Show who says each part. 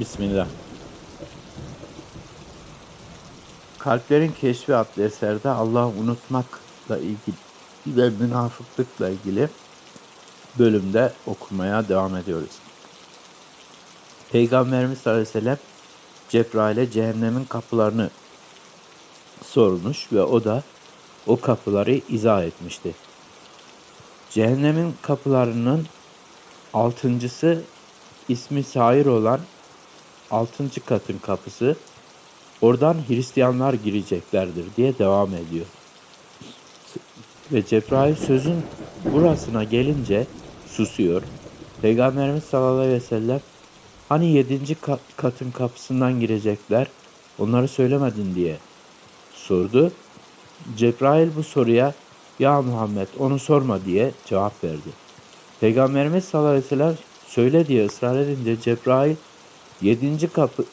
Speaker 1: Bismillah. Kalplerin Keşfi adlı eserde Allah'ı unutmakla ilgili ve münafıklıkla ilgili bölümde okumaya devam ediyoruz. Peygamberimiz sallallahu aleyhi ve sellem Cebrail'e cehennemin kapılarını sormuş ve o da o kapıları izah etmişti. Cehennemin kapılarının altıncısı ismi Sair olan altıncı katın kapısı oradan Hristiyanlar gireceklerdir diye devam ediyor. Ve Cebrail sözün burasına gelince susuyor. Peygamberimiz sallallahu aleyhi ve sellem hani yedinci ka- katın kapısından girecekler onları söylemedin diye sordu. Cebrail bu soruya ya Muhammed onu sorma diye cevap verdi. Peygamberimiz sallallahu aleyhi ve sellem söyle diye ısrar edince Cebrail yedinci kapı,